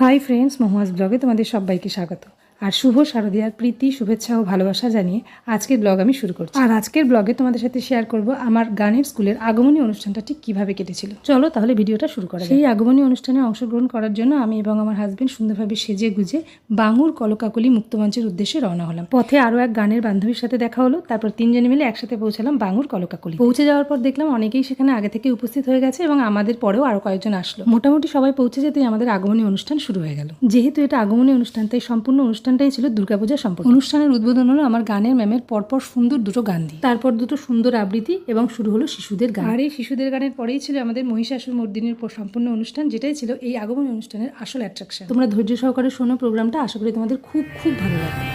Hi friends মহুয়াজ ব্লগে তোমাদের সবাইকে স্বাগত। আর শুভ শারদীয়ার প্রীতি, শুভেচ্ছা ও ভালোবাসা জানিয়ে আজকের ব্লগ আমি শুরু করছি। আর আজকের ব্লগে তোমাদের সাথে শেয়ার করব আমার গানের স্কুলের আগমনী অনুষ্ঠানটা ঠিক কীভাবে কেটেছিল। চলো তাহলে ভিডিওটা শুরু করা। সেই আগমনী অনুষ্ঠানে অংশগ্রহণ করার জন্য আমি এবং আমার হাজব্যান্ড সুন্দরভাবে সেজে গুজে বাঙুর কলকাকলি মুক্তমঞ্চের উদ্দেশ্যে রওনা হলাম। পথে আরও এক গানের বান্ধবীর সাথে দেখা হলো, তারপর তিনজনে মিলে একসাথে পৌঁছালাম বাঙুর কলকাকলি। পৌঁছে যাওয়ার পর দেখলাম অনেকেই সেখানে আগে থেকে উপস্থিত হয়ে গেছে এবং আমাদের পরেও আরও কয়েকজন আসলো। মোটামুটি সবাই পৌঁছে যেতেই আমাদের আগমনী অনুষ্ঠান শুরু হয়ে গেল। যেহেতু এটা আগমনী অনুষ্ঠান, তাই সম্পূর্ণ অনুষ্ঠানটাই ছিল দুর্গাপূজা সম্পর্কে। অনুষ্ঠানের উদ্বোধন হলো আমার গানের ম্যামের পরপর সুন্দর দুটো গান দিয়ে। তারপর দুটো সুন্দর আবৃত্তি এবং শুরু হলো শিশুদের গান। আর এই শিশুদের গানের পরেই ছিল আমাদের মহিষাসুর মর্দিনীর পর সম্পূর্ণ অনুষ্ঠান যেটাই ছিল এই আগমন অনুষ্ঠানের আসল অ্যাট্রাকশন তোমরা ধৈর্য সহকারে শোনো প্রোগ্রামটা আশা করি তোমাদের খুব খুব ভালো লাগবে।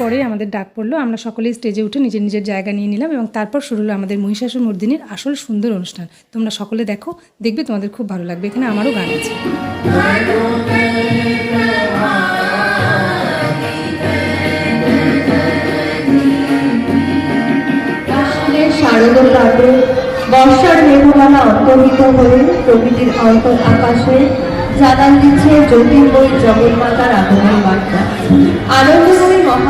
পরে আমাদের ডাক পড়ল। আমরা সকলেই স্টেজে উঠে নিজের নিজের জায়গা নিয়ে নিলাম এবং তারপর শুরু হলো আমাদের মহিষাসুর মর্দিনীর আসল সুন্দর অনুষ্ঠান। তোমরা সকলে দেখো, দেখবে তোমাদের খুব ভালো লাগবে। এখানে আমারও গান আছে। বর্ষার মেঘমালা অন্তর্হিত হয়ে প্রকৃতির অন্তর আকাশে জানান দিচ্ছে জ্যোতির্ময়ী জগন্মাতার আগমন বার্তা। আনন্দময়ী মহামা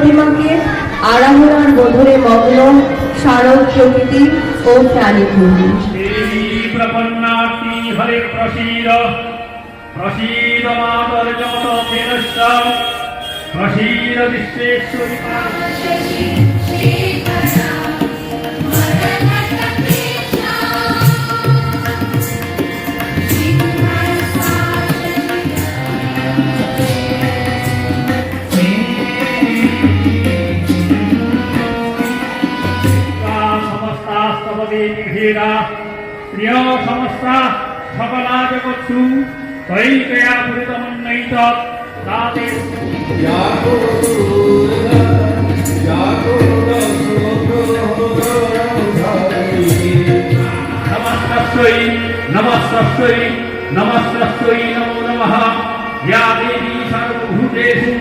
প্রতিমাকে আরাধনার বধুরে মগ্ন শারদ প্রকৃতি ও প্রাণীভূমি হরে প্রসীদ প্রসীদ মাতর্যত ফেনস্য প্রসীদ বিশ্বেশ্বরী দেবী ভেদা প্রিয় সমস্তা সকলা জগৎসু তৈকয়া পুরিতমন্নৈত তাতে নমস্তস্যৈ নমস্তস্যৈ নমস্তস্যৈ নমো নমঃ या देवी सर्वभूतेषु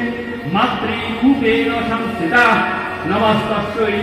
मातृरूपेण संस्थिता नमस्तस्यै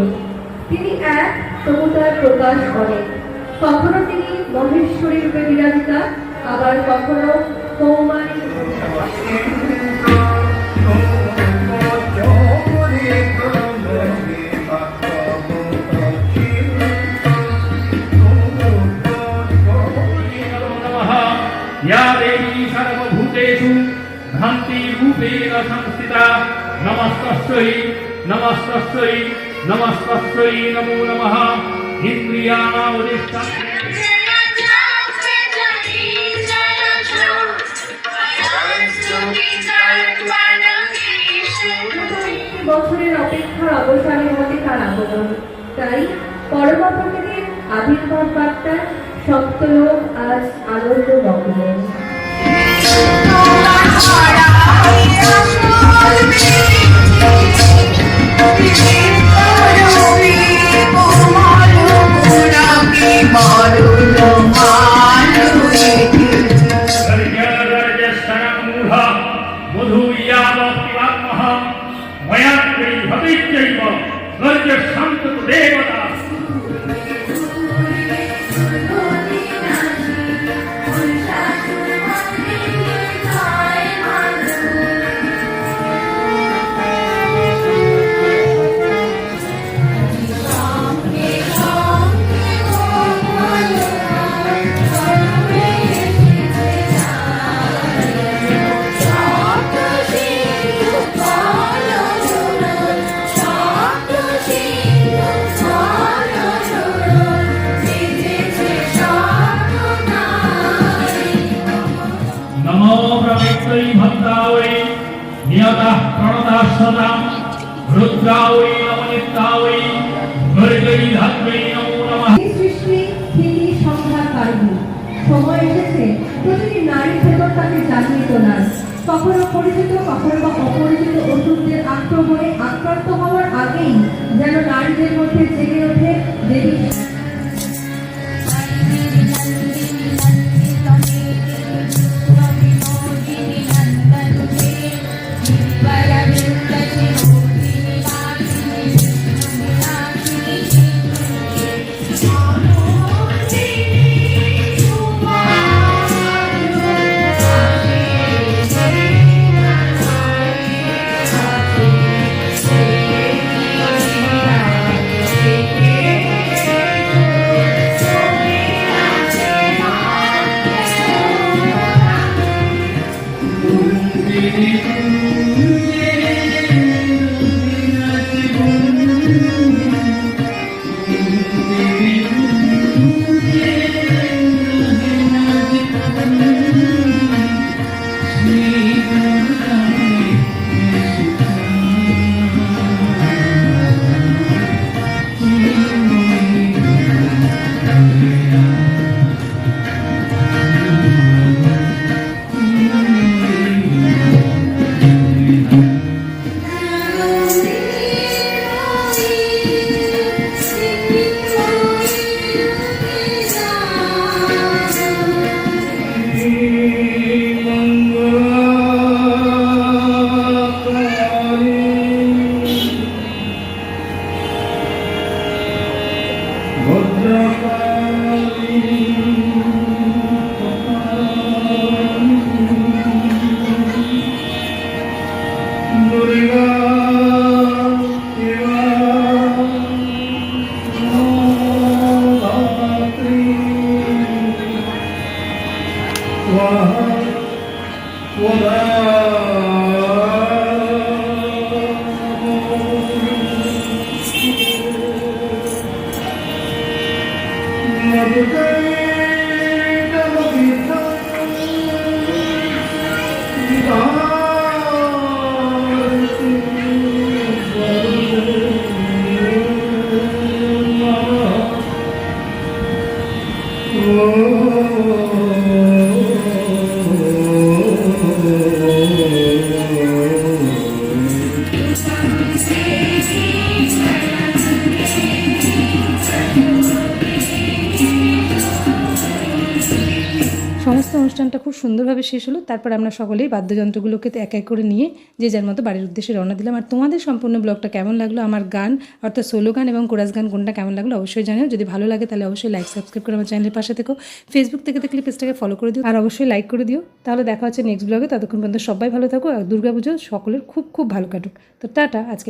গুণময়ী তিনি এক তবু তার প্রকাশ অনেক কখনো তিনি মহেশ্বরী রূপে বিরাজিতা আবার কখনো কৌমারী नमः या देवी सर्वभूतेषु भ्रान्तिरूपेण संस्थिता नमस्तस्यै नमस्तस्यै नमस्तस्यै नमो नमः इन्द्रियाणामधिष्ठात्रे একটি বছরের অপেক্ষার অবসানের মধ্যে তার আগমন তাই পরমাত্মীদের আবির্ভাব বার্তায় সপ্তলোক আজ আনন্দ মগ্ন गर्जसन्तु देवता नमो ধন্তাওই নিয়তা প্রণদাসতা রুদ্রাওই নমনিত্তাওই ধাত্রী নমো নমঃ। সৃষ্টি স্থিতি কারণ। সময় এসেছে, প্রতিটি নারী ভেতর তাকে জানিয়ে তোলার। কখনো পরিচিত, কখনো বা অপরিচিত ওষুধদের আক্রমণে আক্রান্ত হওয়ার আগেই যেন নারীদের মধ্যে জেগে ওঠে দেবী। Every day. সুন্দরভাবে শেষ হলো, তারপর আমরা সকলেই বাদ্যযন্ত্রগুলোকে এক এক করে নিয়ে যে যার মতো বাড়ির উদ্দেশ্যে রওনা দিলাম। আর তোমাদের সম্পূর্ণ ব্লগটা কেমন লাগল, আমার গান অর্থাৎ সোলো গান এবং কোরাস গান কোনটা কেমন লাগল অবশ্যই জানিও। যদি ভালো লাগে তাহলে অবশ্যই লাইক সাবস্ক্রাইব করে আমার চ্যানেলের পাশে থেকো। ফেসবুক থেকে দেখলে পেজটাকে ফলো করে দিও। আর অবশ্যই লাইক করে দিও। তাহলে দেখা হচ্ছে নেক্সট ব্লগে ততক্ষণ পর্যন্ত সবাই ভালো থাকো আর দুর্গাপুজো সকলের খুব খুব ভালো কাটুক। তো টাটা, আজকে